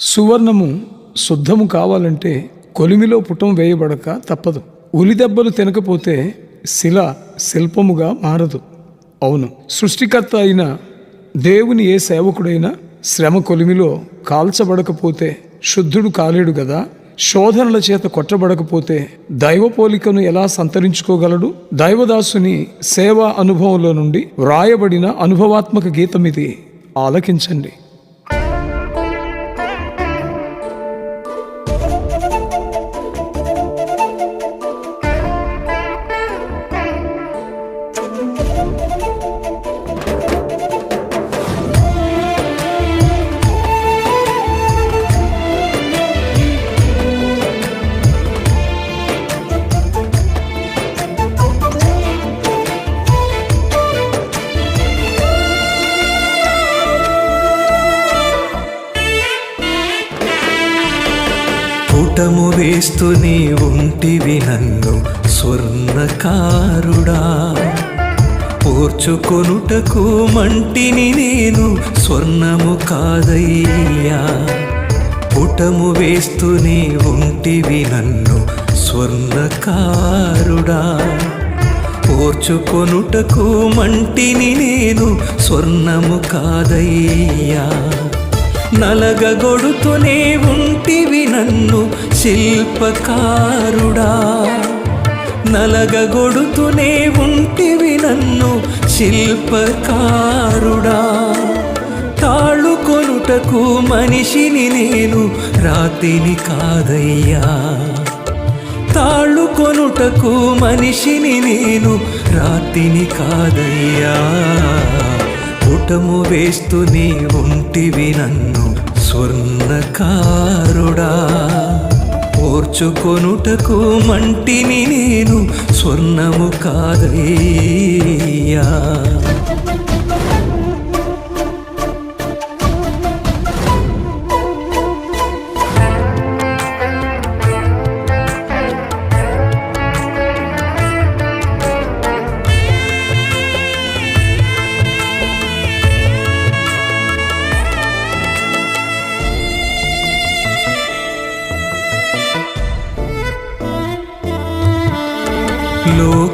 సువర్ణము శుద్ధము కావాలంటే కొలిమిలో పుటం వేయబడక తప్పదు. ఉలిదెబ్బలు తినకపోతే శిల శిల్పముగా మారదు. అవును సృష్టికర్త అయిన దేవుని ఏ సేవకుడైనా శ్రమ కొలిమిలో కాల్చబడకపోతే శుద్ధుడు కాలేడు కదా శోధనల చేత కొట్టబడకపోతే దైవ పోలికను ఎలా సంతరించుకోగలడు? దైవదాసుని సేవా అనుభవంలో నుండి వ్రాయబడిన అనుభవాత్మక గీతం ఇది ఆలకించండి. పుటము వేస్తూనే ఉంటివి నన్ను స్వర్ణకారుడా. పోర్చుకొనుటకు మంటిని నేను స్వర్ణము కాదయ్యా. పుటము వేస్తూనే ఉంటివి నన్ను స్వర్ణకారుడా. పోర్చుకొనుటకు మంటిని నేను స్వర్ణము కాదయ్యా. నలగగొడుతూనే ఉంటివి నన్ను శిల్పకారుడా. నలగగొడుతూనే ఉంటివి నన్ను శిల్పకారుడా. తాళు కొనుటకు మనిషిని నేను రాతిని కాదయ్యా. తాళు కొనుటకు మనిషిని నేను రాతిని కాదయ్యా. పుటము వేస్తూనే ఉంటివి నన్ను స్వర్ణకారుడా. ఓర్చుకొనుటకు మంటిని నేను స్వర్ణము కాదయ్యా.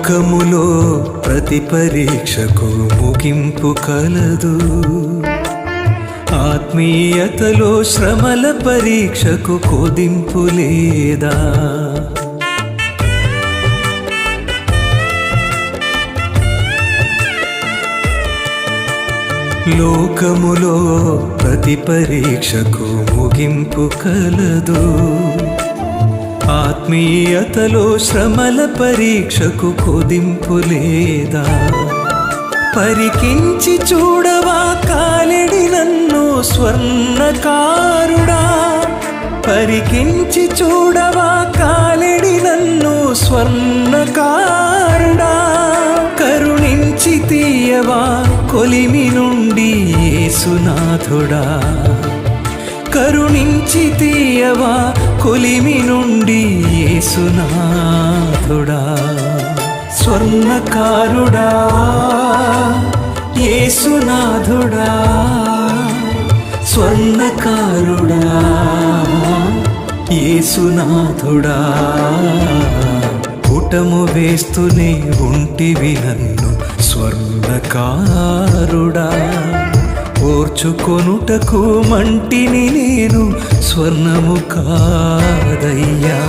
లోకములో ప్రతి పరీక్షకు ముగింపు కలదు. ఆత్మీయతలో శ్రమల పరీక్షకు కొదింపు లేదా? లోకములో ప్రతి పరీక్షకు ముగింపు కలదు. ఆత్మీయతలో శ్రమల పరీక్షకు కొదింపు లేదా? పరికించి చూడవా కాలిడి నన్ను స్వర్ణకారుడా? పరికించి చూడవా కాలిడి నన్ను స్వర్ణకారుడా? కరుణించి తీయవా కొలిమి నుండి ఏసునాథుడా కరుణించి తీయవా కొలిమి నుండి యేసునాథుడా స్వర్ణకారుడా యేసునాథుడా స్వర్ణకారుడా యేసునాథుడా. కూటము వేస్తూనే ఉంటివి నన్ను స్వర్ణకారుడా. ఓర్చుకొనుటకు మంటిని నేను స్వర్ణము కాదయ్యా.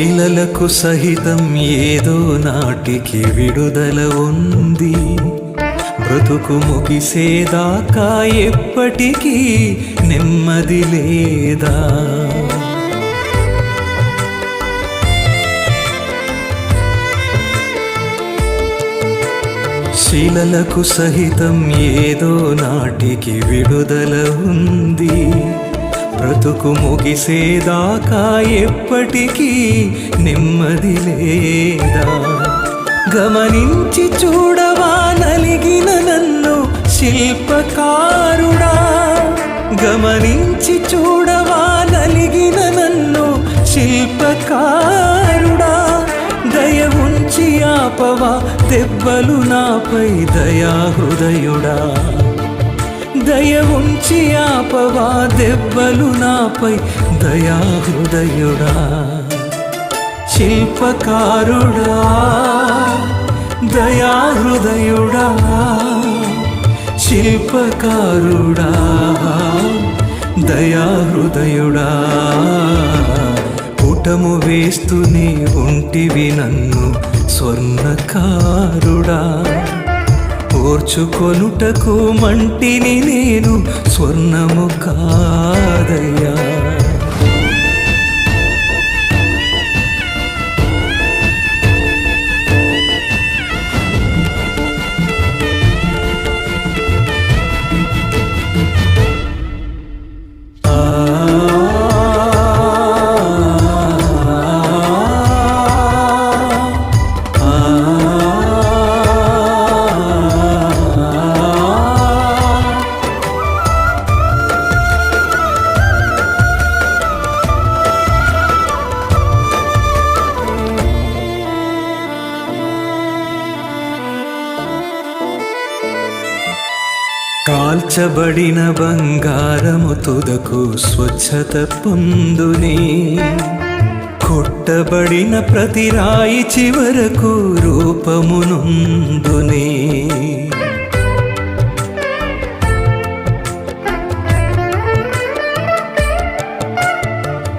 శిలలకు సహితం ఏదో నాటికి విడుదల ఉంది. బ్రతుకు ముగిసేదాకా ఎప్పటికీ నెమ్మది లేదా? శిలలకు సహితం ఏదో నాటికి విడుదల ఉంది. బ్రతుకు ముగిసేదాకా ఎప్పటికీ నెమ్మది లేదా? గమనించి చూడవా నలిగిన నన్ను శిల్పకారుడా? గమనించి చూడవా నలిగిన నన్ను శిల్పకారుడా? దయ ఉంచి ఆపవా దెబ్బలు నాపై దయా హృదయుడా దయ ఉంచి ఆపవా దెబ్బలు నాపై దయా హృదయుడా. శిల్పకారుడా దయా హృదయుడా. శిల్పకారుడా దయా హృదయుడా. పుటము వేస్తూనే ఉంటివి నన్ను స్వర్ణకారుడా. ఓర్చుకొనుటకు మంటిని నేను స్వర్ణము కాదయ్యా. కాల్చబడిన బంగారము తుదకు స్వచ్ఛత పొందునే. కొట్టబడిన ప్రతి రాయి చివరకు రూపమునుందునే.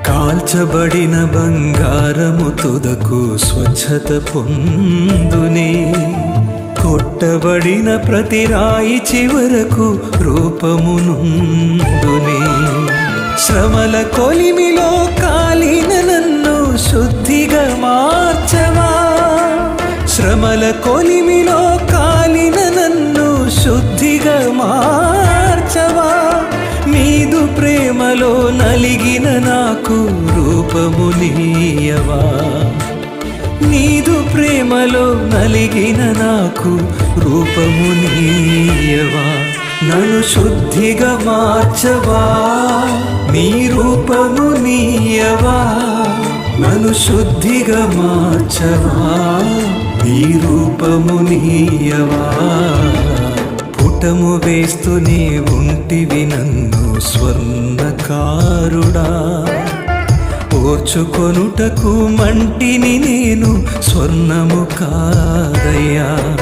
కాల్చబడిన బంగారము తుదకు స్వచ్ఛత పొందునే. కొట్టబడిన ప్రతి రాయి చివరకు రూపమునుందునే శ్రమల కొలిమిలో కాలిన నన్ను శుద్ధిగా మార్చవా శ్రమల కొలిమిలో కాలిన నన్ను శుద్ధిగా మార్చవా నీదు ప్రేమలో నలిగిన నాకు రూపమునీయవా నీదు ప్రేమలో నలిగిన నాకు రూపము నీయవా? నన్ను శుద్ధిగా మార్చవా? నీ రూపము నీయవా? నన్ను శుద్ధిగా మార్చవా? నీ రూపము నీయవా? పుటము వేస్తూనే ఉంటివి నన్ను స్వర్ణకారుడా. ఓర్చుకొనుటకు మంటిని నేను స్వర్ణము కాదయ్యా.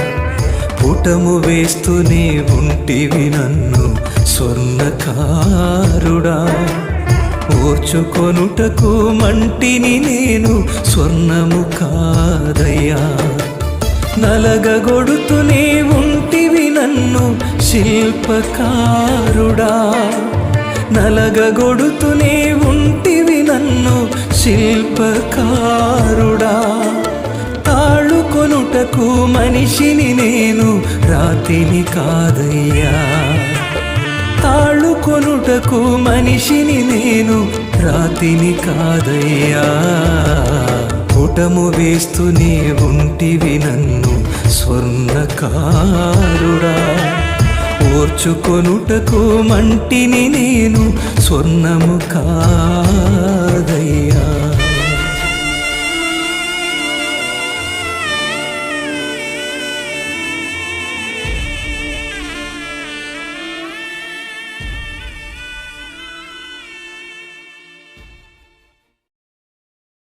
పుటము వేస్తూనే ఉంటివి నన్ను స్వర్ణకారుడా. ఓర్చుకొనుటకు మంటిని నేను స్వర్ణము కాదయ్యా. నలగగొడుతూనే ఉంటివి నన్ను శిల్పకారుడా. నలగగొడుతూనే ఉంటి నన్ను శిల్పకారుడా. తాళుకొనుటకు మనిషిని నేను రాతిని కాదయ్యా. తాళుకొనుటకు మనిషిని నేను రాతిని కాదయ్యా. పుటము వేస్తూనే ఉంటివి నన్ను స్వర్ణకారుడా. ఓర్చుకొనుటకు మంటిని నేను స్వర్ణము కా